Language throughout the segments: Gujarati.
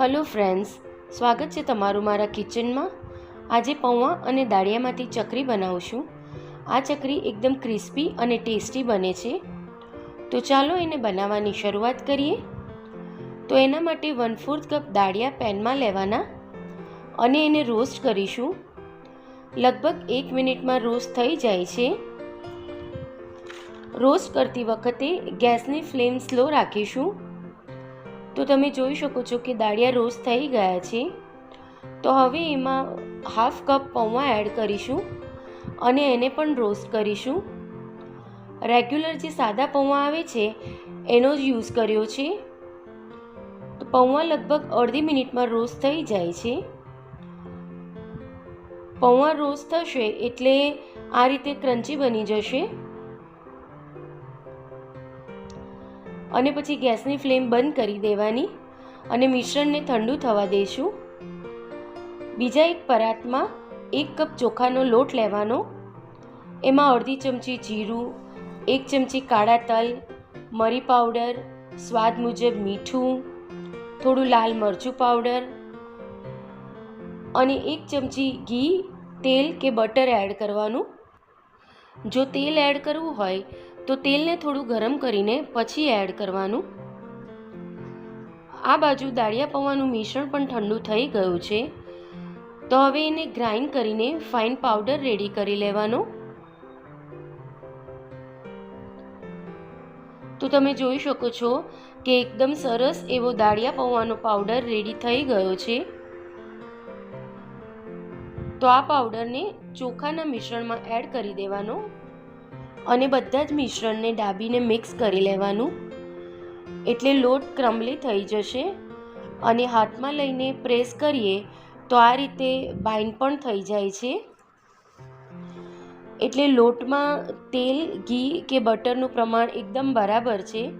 હલો ફ્રેન્ડ્સ સ્વાગત છે તમારું મારા કિચનમાં આજે પૌવા અને દાળિયામાંથી ચકરી બનાવું છું આ ચકરી એકદમ ક્રિસ્પી અને ટેસ્ટી બને છે. તો ચાલો એને બનાવવાની શરૂઆત કરીએ. તો એના માટે વન ફોર્થ કપ દાળિયા પેનમાં લેવાના અને એને રોસ્ટ કરીશું. લગભગ એક મિનિટમાં રોસ્ટ થઈ જાય છે. રોસ્ટ કરતી વખતે ગેસની ફ્લેમ સ્લો રાખીશું. તો તમે જોઈ શકો છો કે દાળિયા રોસ્ટ થઈ ગયા છે. તો હવે એમાં હાફ કપ પૌવા એડ કરીશું અને એને પણ રોસ્ટ કરીશું. રેગ્યુલર જે સાદા પૌવા આવે છે, એનો જ યુઝ કર્યો છે. તો પૌવા લગભગ અડધી મિનિટમાં રોસ્ટ થઈ જાય છે. પૌવા રોસ્ટ થશે એટલે આ રીતે ક્રન્ચી બની જશે. અને પછી ગેસની ફ્લેમ બંધ કરી દેવાની અને મિશ્રણને ઠંડુ થવા દઈશું બીજા એક પરાતમાં એક કપ ચોખાનો લોટ લેવાનો. એમાં અડધી ચમચી જીરું, એક ચમચી કાળા તલ, મરી પાવડર, સ્વાદ મુજબ મીઠું, થોડું લાલ મરચું પાવડર અને એક ચમચી ઘી, તેલ કે બટર એડ કરવાનું. જો તેલ એડ કરવું હોય તો તેલને થોડું ગરમ કરીને પછી એડ કરવાનું. આ બાજુ દાળિયા પૌવાનું મિશ્રણ પણ ઠંડુ થઈ ગયું છે. તો હવે એને ગ્રાઇન્ડ કરીને ફાઇન પાવડર રેડી કરી લેવાનો. તો તમે જોઈ શકો છો કે એકદમ સરસ એવો દાળિયા પૌવાનો પાવડર રેડી થઈ ગયો છે. તો આ પાવડરને ચોખાના મિશ્રણમાં એડ કરી દેવાનો. અને બધા જ મિશ્રણને ડાબીને મિક્સ કરી લેવાનું. એટલે લોટ ક્રમ્બલી થઈ જશે અને હાથમાં લઈને પ્રેસ કરીએ તો આ રીતે બાઇન્ડ પણ થઈ જાય છે. એટલે લોટમાં તેલ, ઘી કે બટરનું પ્રમાણ એકદમ બરાબર છે.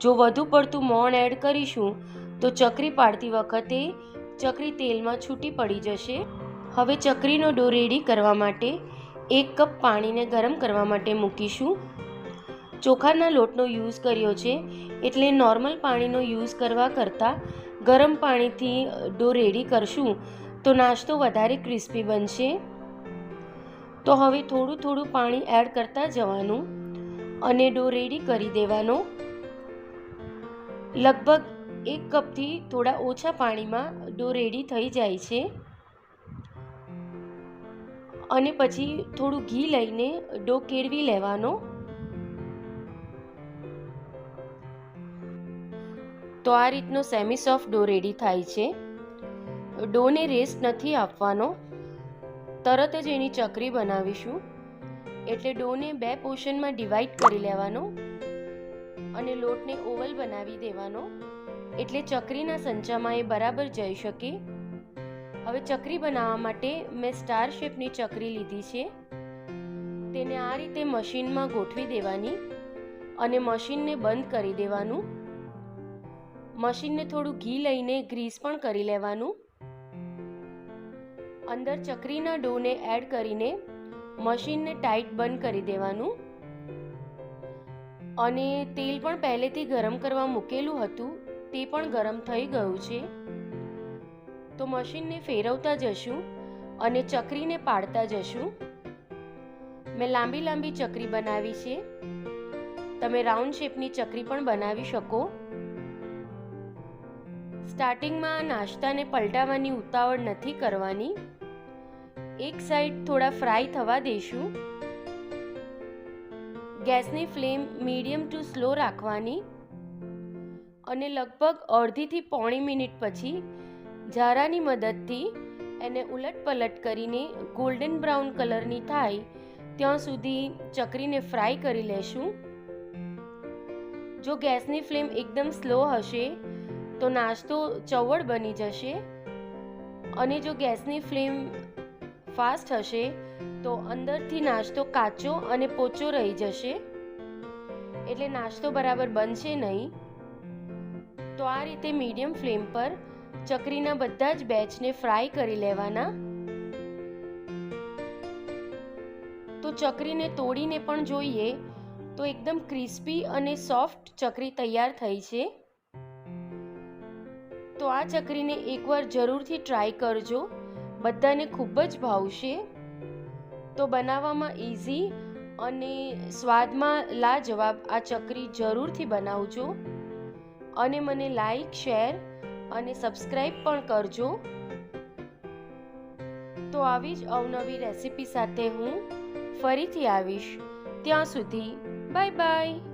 જો વધુ પડતું મોણ એડ કરીશું તો ચકરી પાડતી વખતે ચકરી તેલમાં છૂટી પડી જશે. હવે ચકરીનો ડો રેડી કરવા માટે એક કપ પાણીને ગરમ કરવા માટે મૂકીશું. ચોખાના લોટનો યુઝ કર્યો છે એટલે નોર્મલ પાણીનો યુઝ કરવા કરતાં ગરમ પાણીથી ડો રેડી કરશું તો નાસ્તો વધારે ક્રિસ્પી બનશે. તો હવે થોડું થોડું પાણી એડ કરતા જવાનું અને ડો રેડી કરી દેવાનો. લગભગ એક કપથી થોડા ઓછા પાણીમાં ડો રેડી થઈ જાય છે. અને પછી થોડું ઘી લઈને ડો કેળવી લેવાનો. તો આ રીતનો સેમી સોફ્ટ ડો રેડી થાય છે. ડોને રેસ્ટ નથી આપવાનો. તરત જ એની ચકરી બનાવીશું. એટલે ડોને બે પોર્શનમાં ડિવાઈડ કરી લેવાનો અને લોટને ઓવલ બનાવી દેવાનો. એટલે ચકરીના સંચામાં એ બરાબર જઈ શકે. હવે ચકરી બનાવવા માટે મેં સ્ટાર શેપની ચકરી લીધી છે. તેને આ રીતે મશીનમાં ગોઠવી દેવાની અને મશીનને બંધ કરી દેવાનું. મશીનને થોડું ઘી લઈને ગ્રીસ પણ કરી લેવાનું. અંદર ચકરીના ડોને એડ કરીને મશીનને ટાઈટ બંધ કરી દેવાનું. અને તેલ પણ પહેલેથી ગરમ કરવા મૂકેલું હતું. તે પણ ગરમ થઈ ગયું છે. તો મશીનને ફેરવતા જશું અને ચકરીને પાડતા જશું. મેં લાંબી લાંબી ચકરી બનાવી છે. તમે રાઉન્ડ શેપની ચકરી પણ બનાવી શકો. સ્ટાર્ટિંગમાં નાસ્તાને પલટાવવાની ઉતાવળ નથી કરવાની. એક સાઈડ થોડા ફ્રાય થવા દઈશું ગેસની ફ્લેમ મીડિયમ ટુ સ્લો રાખવાની. અને લગભગ અડધીથી પોણી મિનિટ પછી ઝારાની મદદથી એને ઉલટ પલટ કરીને ગોલ્ડન બ્રાઉન કલરની થાય ત્યાં સુધી ચકરીને ફ્રાય કરી લેશું. જો ગેસની ફ્લેમ એકદમ સ્લો હશે, તો નાસ્તો ચવડ બની જશે. અને જો ગેસની ફ્લેમ ફાસ્ટ હશે, તો અંદરથી નાસ્તો કાચો અને પોચો રહી જશે. એટલે નાસ્તો બરાબર બનશે નહીં. તો આ રીતે મીડિયમ ફ્લેમ પર ચકરીના બધા જ બેચને ફ્રાય કરી લેવાના. તો ચકરીને તોડીને પણ જોઈએ તો એકદમ ક્રિસ્પી અને સોફ્ટ ચકરી તૈયાર થઈ છે. તો આ ચકરીને એકવાર જરૂરથી ટ્રાય કરજો. બધાને ખૂબ જ ભાવશે. તો બનાવવામાં ઇઝી અને સ્વાદમાં લાજવાબ આ ચકરી જરૂરથી બનાવજો. અને મને લાઈક શેર અને સબસ્ક્રાઈબ પણ કરજો. તો આવી જ અવનવી રેસિપી સાથે હું ફરીથી આવીશ. ત્યાં સુધી, બાય બાય.